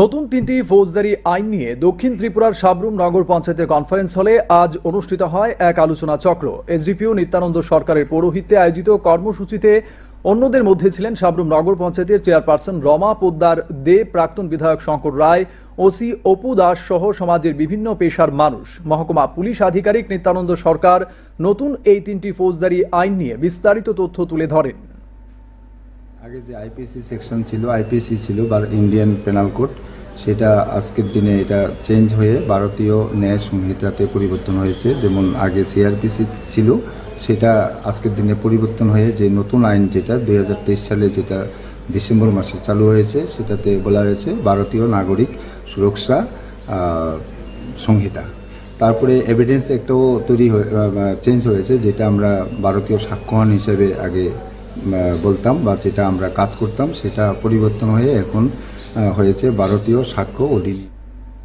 নতুন তিনটি ফৌজদারি আইন নিয়ে দক্ষিণ ত্রিপুরার সাবরুম নগর পঞ্চায়েতের কনফারেন্স হলে আজ অনুষ্ঠিত হয় এক আলোচনা চক্র। এসডিপিও নিত্যানন্দ সরকারের পৌরোহিত্যে আয়োজিত কর্মসূচিতে অন্যদের মধ্যে ছিলেন সাবরুম নগর পঞ্চায়েতের চেয়ারপারসন রমা পোদ্দার, দে প্রাক্তন বিধায়ক শঙ্কর রায়, ওসি অপু দাস সহ সমাজের বিভিন্ন পেশার মানুষ। মহকুমা পুলিশ আধিকারিক নিত্যানন্দ সরকার নতুন এই তিনটি ফৌজদারি আইন নিয়ে বিস্তারিত তথ্য তুলে ধরেন। আগে যে আইপিসি সেকশন ছিল আইপিসি ছিল বা ইন্ডিয়ান পেনাল কোড সেটা আজকের দিনে এটা চেঞ্জ হয়ে ভারতীয় ন্যায় সংহিতাতে পরিবর্তন হয়েছে। যেমন আগে সিআরপিসি ছিল, সেটা আজকের দিনে পরিবর্তন হয়ে যে নতুন আইন যেটা দু হাজার তেইশ সালে যেটা ডিসেম্বর মাসে চালু হয়েছে, সেটাতে বলা হয়েছে ভারতীয় নাগরিক সুরক্ষা সংহিতা। তারপরে এভিডেন্স একটাও তৈরি চেঞ্জ হয়েছে, যেটা আমরা ভারতীয় সাক্ষ্যহান হিসেবে আগে বলতাম বা যেটা আমরা কাজ করতাম সেটা পরিবর্তন হয়ে এখন হয়েছে ভারতীয় সাক্ষ্য অধীন